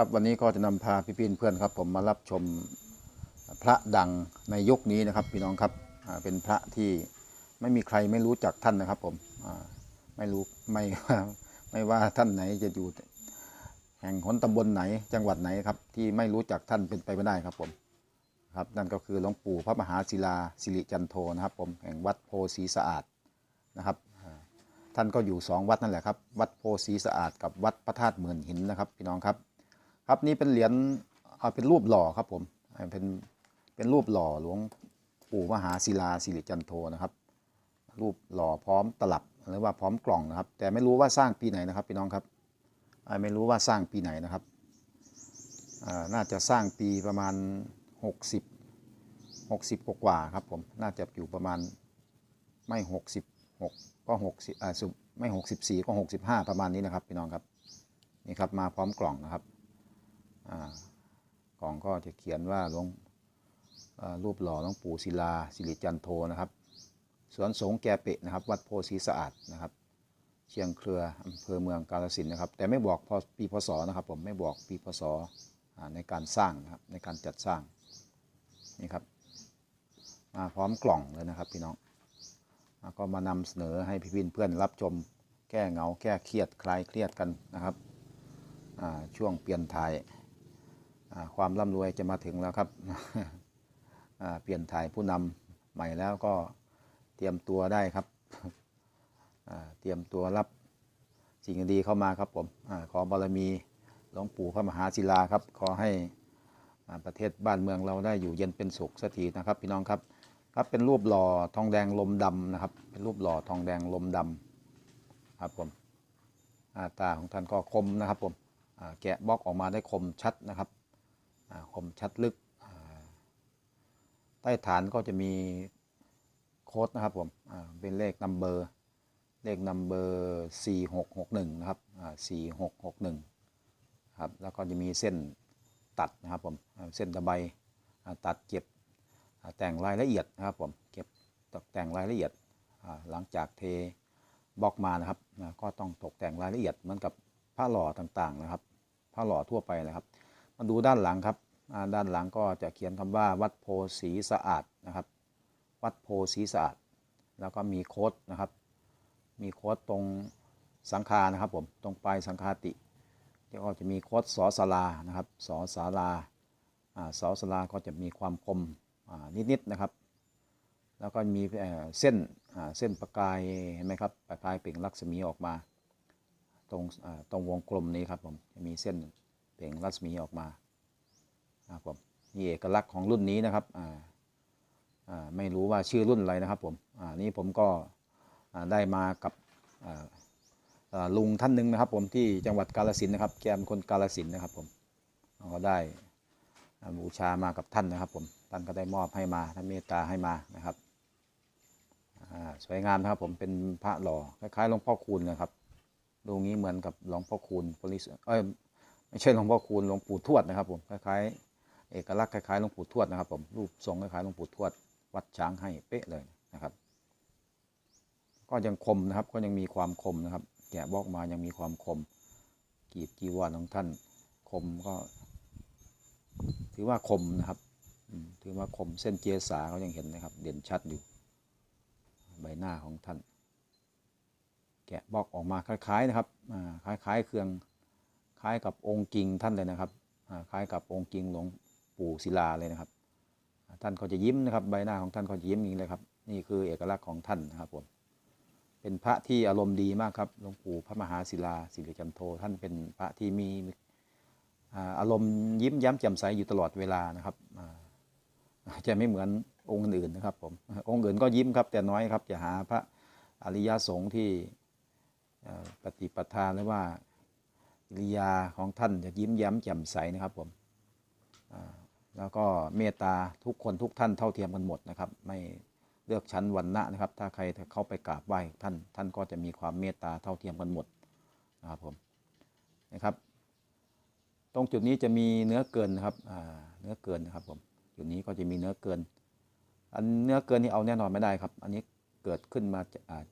ครับวันนี้ก็จะนำพาพี่พี่เพื่อนครับ ผมมารับชมพระดังในยุคนี้นะครับ พี่น้องครับเป็นพระที่ไม่มีใครไม่รู้จักท่านนะครับ ผมไม่รู้ไม่ไม่ว่าท่านไหนจะอยู่แห่งหนตำบลไหนจังหวัดไหนครับ ที่ไม่รู้จักท่านเป็นไปไม่ได้ครับผมครับนั่นก็คือหลวงปู่พระมหาศิลาสิริจันโทนะครับ ผมแห่งวัดโพสีสะอาดนะครับ ท่านก็อยู่สองวัดนั่นแหละครับ วัดโพสีสะอาดกับวัดพระธาตุหมื่นหินนะครับ พี่น้องครับ ครับนี่เป็นเหรียญเอาเป็นรูปหล่อครับผมเป็นเป็นรูปหล่อหลวงปู่มหาศิลาสิริจันโทนะครับ รูปหล่อพร้อมตลับหรือว่าพร้อมกล่องนะครับ แต่ไม่รู้ว่าสร้างปีไหนนะครับพี่น้องครับไม่รู้ว่าสร้างปีไหนนะครับน่าจะสร้างปีประมาณ 60 60กว่าครับผมน่าจะอยู่ประมาณไม่66ก็60อ่าสุไม่ 64ก็65 ประมาณนี้นะครับพี่น้องครับนี่ครับมาพร้อมกล่องนะครับ กล่องก็จะเขียนว่าหลวงรูปหล่อหลวงปู่ศิลาสิริจันโทนะครับสวนสงฆ์แกเปะนะครับ วัดโพสีสะอาดนะครับ เชียงเครืออำเภอเมืองกาฬสินนะครับ แต่ไม่บอกพปีพศนะครับ ผมไม่บอกปีพศในการสร้างนะครับในการจัดสร้างนี่ครับมาพร้อมกล่องเลยนะครับพี่น้องแล้วก็มานำเสนอให้พี่พินเพื่อนรับชมแก้เหงาแก้เครียดคลายเครียดกันนะครับช่วงเปลี่ยนถ่าย ความร่ำรวยจะมาถึงแล้วครับเปลี่ยนถ่ายผู้นำใหม่แล้วก็เตรียมตัวได้ครับเตรียมตัวรับสิ่งดีเข้ามาครับผมอขอบารมีหลวงปู่พระมหาศิลาครับ ขอให้อ่าประเทศบ้านเมืองเราได้อยู่เย็นเป็นสุขสักทีนะครับ พี่น้องครับครับเป็นรูปหล่อทองแดงลมดำนะครับ เป็นรูปหล่อทองแดงลมดำครับผมาตาของท่านก็คมนะครับผมแกะบล็อกออกมาได้คมชัดนะครับ คมชัดลึก ใต้ฐานก็จะมีโค้ดนะครับผมเป็นเลขนัมเบอร์เลขนัมเบอร์สี่หกหกหนึ่งนะครับสี่หกหกหนึ่งครับแล้วก็จะมีเส้นตัดนะครับผมเส้นตะไบตัดเก็บแต่งรายละเอียดนะครับผมเก็บตกแต่งรายละเอียดหลังจากเทบล็อกมานะครับก็ต้องตกแต่งรายละเอียดเหมือนกับผ้าหล่อต่างๆนะครับผ้าหล่อทั่วไปนะครับ มาดูด้านหลังครับด้านหลังก็จะเขียนคำว่าวัดโพสีสะอาดนะครับ วัดโพสีสะอาด แล้วก็มีโค้ดนะครับ มีโค้ดตรงสังคานะครับผมตรงปลายสังคาติแล้วก็จะมีโค้ดสอสารานะครับสอสาราอ่าสอสาราก็จะมีความคมอ่านิดๆนะครับ แล้วก็มีเอ่อเส้นอ่าเส้นประกายเห็นไหมครับประกายเปล่งรัศมีออกมา ตรงอ่าตรงวงกลมนี้ครับผมจะมีเส้น เปล่งรัศมีออกมาครับผมนี่เอกลักษณ์ของรุ่นนี้นะครับอ่าอ่าไม่รู้ว่าชื่อรุ่นอะไรนะครับผมอ่านี่ผมก็ได้มากับอ่าลุงท่านหนึ่งนะครับ ผมที่จังหวัดกาฬสินนะครับ แกเป็นคนกาฬสินนะครับผมเราก็ได้บูชามากับท่านนะครับ ผมท่านก็ได้มอบให้มาท่านเมตตาให้มานะครับอ่าสวยงามนะครับผมเป็นพระหล่อคล้ายๆหลวงพ่อคูณนะครับดูงี้เหมือนกับหลวงพ่อคูณโพลิสเอ้ย ไม่ใช่หลวงพ่อคูณหลวงปู่ทวดนะครับผมคล้ายๆ เอกลักษณ์คล้ายๆหลวงปู่ทวดนะครับผมรูปทรงคล้ายๆหลวงปู่ทวด วัดช้างให้เป๊ะเลยนะครับ ก็ยังคมนะครับ ก็ยังมีความคมนะครับ แกะบอกมายังมีความคมกรีดจีวรของท่านคมก็ ถือว่าคมนะครับถือว่าคมเส้นเจษาเขายังเห็นนะครับ เด่นชัดอยู่ ใบหน้าของท่าน แกะบอกออกมาคล้ายๆนะครับคล้ายๆเครื่อง คล้ายกับองค์จริงท่านเลยนะครับคล้ายกับองค์จริงหลวงปู่ศิลาเลยนะครับ ท่านก็จะยิ้มนะครับ ใบหน้าของท่านก็จะยิ้มอย่างนี้เลยครับ นี่คือเอกลักษณ์ของท่านนะครับผมเป็นพระที่อารมณ์ดีมากครับหลวงปู่พระมหาศิลาสิริจันโทท่านเป็นพระที่มีอารมณ์ยิ้มย้มแจ่มใสอยู่ตลอดเวลานะครับจะไม่เหมือนองค์อื่นนะครับผมองค์อื่นก็ยิ้มครับแต่น้อยครับจะหาพระอริยสงฆ์ที่ปฏิปทาหรือว่า กิริยาของท่านจะยิ้มแย้มแจ่มใสนะครับผมแล้วก็เมตตาทุกคนทุกท่านเท่าเทียมกันหมดนะครับ ไม่เลือกชั้นวรรณะนะครับ ถ้าใครเข้าไปกราบไหว้ท่านท่านก็จะมีความเมตตาเท่าเทียมกันหมดนะครับผมนะครับ ตรงจุดนี้จะมีเนื้อเกินนะครับเนื้อเกินนะครับผมจุดนี้ก็จะมีเนื้อเกิน อันเนื้อเกินนี่เอาแน่นอนไม่ได้ครับ อันนี้เกิดขึ้นมา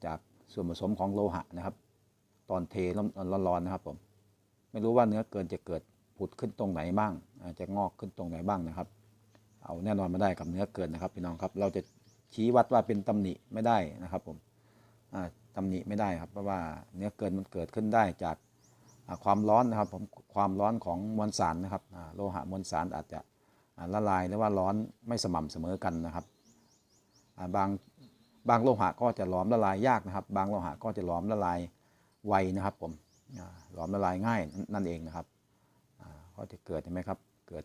จากส่วนผสมของโลหะนะครับ ตอนเทร้อนๆนะครับผม ไม่รู้ว่าเนื้อเกินจะเกิดผุดขึ้นตรงไหนบ้างอาจะงอกขึ้นตรงไหนบ้างนะครับ เอาแน่นอนมาได้กับเนื้อเกินนะครับพี่น้องครับ เราจะชี้วัดว่าเป็นตำหนิไม่ได้นะครับผมอ่าตำหนิไม่ได้ครับเพราะว่าเนื้อเกินมันเกิดขึ้นได้จากความร้อนนะครับผมความร้อนของมวลสารนะครับโลหะมวลสารอาจจะละลายหรือว่าร้อนไม่สม่ำเสมอกันนะครับบางบางโลหะก็จะหลอมละลายยากนะครับ บางโลหะก็จะหลอมละลายไวนะครับผม หลอมละลายง่ายนั่นเองนะครับอ่าก็จะเกิดเห็นไหมครับ เกิด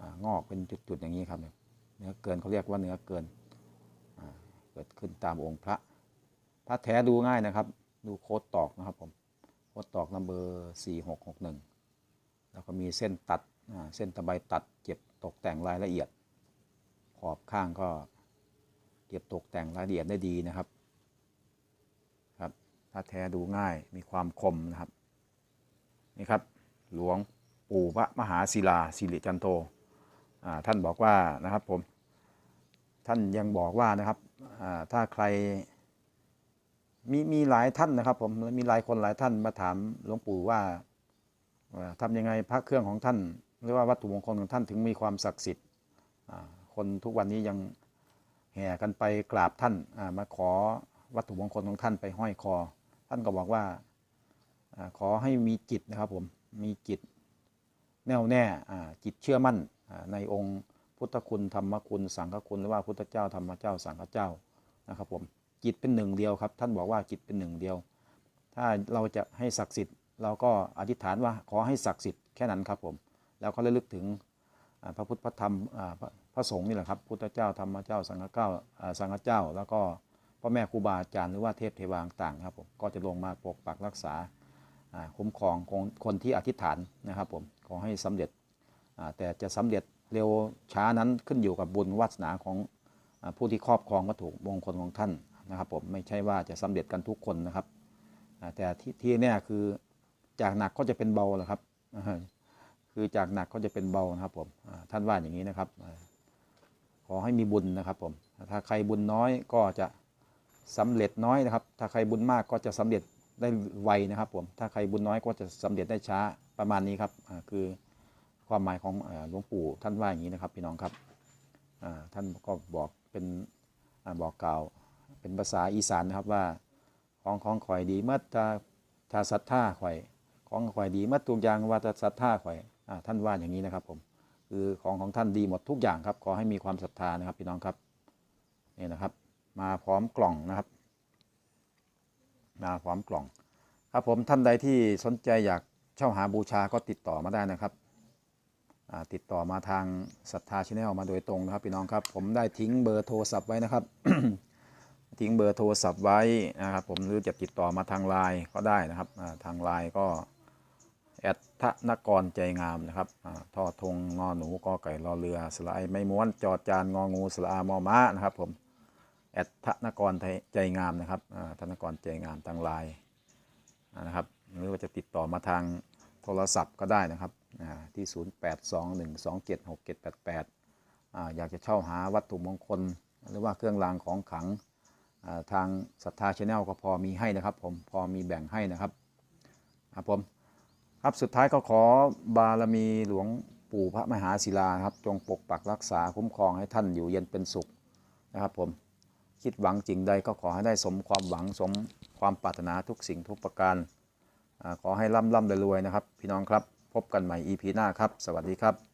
องอกเป็นจุดๆอย่างนี้ครับเนื้อเกินเขาเรียกว่าเนื้อเกินเกิดขึ้นตามองค์พระ พระแท้ดูง่ายนะครับ ดูโค้ดตอกนะครับผมโค้ดตอกนัมเบอร์สี่หกหกหนึ่งแล้วก็มีเส้นตัดเส้นตะไบตัดเก็บตกแต่งรายละเอียด ขอบข้างก็เก็บตกแต่งรายละเอียดได้ดีนะครับ รับพระแท้ดูง่ายมีความคมนะครับนี่ครับหลวงปู่พระมหาศิลาสิริจันโตท่านบอกว่านะครับผมท่านยังบอกว่านะครับถ้าใครมีมีหลายท่านนะครับผมมีหลายคนหลายท่านมาถามหลวงปู่ว่าว่าทำยังไงพระเครื่องของท่าน หรือว่าวัตถุมงคลของท่านถึงมีความศักดิ์สิทธิ์คนทุกวันนี้ยังแห่กันไปกราบท่านมาขอวัตถุมงคลของท่านไปห้อยคอ ท่านก็บอกว่าขอให้มีจิตนะครับผมมีจิตแน่วแน่อ่าจิตเชื่อมั่นในองค์พุทธคุณธรรมคุณสังฆคุณหรือว่าพุทธเจ้าธรรมเจ้าสังฆเจ้านะครับผมจิตเป็นหนึ่งเดียวครับ ท่านบอกว่าจิตเป็นหนึ่งเดียว ถ้าเราจะให้ศักดิ์สิทธิ์เราก็อธิษฐานว่าขอให้ศักดิ์สิทธิ์แค่นั้นครับผมแล้วก็ระลึกถึงพระพุทธพระธรรมพระสงฆ์นี่แหละครับพุทธเจ้าธรรมเจ้าสังฆเจ้าอ่าสังฆเจ้า แล้วก็ พ่อแม่ครูบาอาจารย์หรือว่าเทพเทวาต่างครับผมก็จะลงมาปกปักรักษาคุ้มครองคนคนที่อธิษฐานนะครับผมขอให้สำเร็จแต่จะสำเร็จเร็วช้านั้นขึ้นอยู่กับบุญวาสนาของผู้ที่ครอบครองวัตถุมงคลของท่านนะครับผมไม่ใช่ว่าจะสำเร็จกันทุกคนนะครับแต่ที่ที่แน่คือจากหนักก็จะเป็นเบาแหละครับคือจากหนักก็จะเป็นเบานะครับผมท่านว่าอย่างนี้นะครับ ขอให้มีบุญนะครับผมถ้าใครบุญน้อยก็จะ สำเร็จน้อยนะครับ ถ้าใครบุญมากก็จะสำเร็จได้ไวนะครับผม ถ้าใครบุญน้อยก็จะสำเร็จได้ช้าประมาณนี้ครับอ่าคือความหมายของหลวงปู่ท่านว่าอย่างนี้นะครับพี่น้องครับอ่าท่านก็บอกเป็นอาบอกกล่าวเป็นภาษาอีสานนะครับว่าของของข่อยดีเมื่อถ้าถ้าศรัทธาข่อยของข่อยดีเมื่อทุกอย่างว่าจะศรัทธาข่อยอ่าท่านว่าอย่างนี้นะครับผมคือของของท่านดีหมดทุกอย่างครับขอให้มีความศรัทธานะครับพี่น้องครับนี่นะครับ มาพร้อมกล่องนะครับ มาพร้อมกล่อง ครับผมท่านใดที่สนใจอยากเช่าหาบูชาก็ติดต่อมาได้นะครับติดต่อมาทางศรัทธาชแนลมาโดยตรงนะครับพี่น้องครับ ผมได้ทิ้งเบอร์โทรศัพท์ไว้นะครับ ทิ้งเบอร์โทรศัพท์ไว้นะครับ ผมหรือจะติดต่อมาทางไลน์ก็ได้นะครับทางไลน์ก็แอดทะนกรใจงามนะครับอ่าทอทงงอหนูกอไก่รอเรือสลายไม่ม้วนจอดจานงองูสละอามอม้านะครับผม แอดธนกรใจงามนะครับอ่าธนกรใจงามทางไลน์นะครับหรือว่าจะติดต่อมาทางโทรศัพท์ก็ได้นะครับอ่าที่ 0821276788อ่าอยากจะเช่าหาวัตถุมงคล หรือว่าเครื่องรางของขลังทางศรัทธาชาแนลก็พอมีให้นะครับ ผมพอมีแบ่งให้นะครับครับผมครับสุดท้ายก็ขอบารมีหลวงปู่พระมหาศิลาครับ จงปกปักรักษาคุ้มครองให้ท่านอยู่เย็นเป็นสุขนะครับผม คิดหวังจริงใดก็ขอให้ได้สมความหวังสมความปรารถนาทุกสิ่งทุกประการขอให้ร่ำร่ำรวยๆนะครับ พี่น้องครับ พบกันใหม่ EP หน้าครับ สวัสดีครับ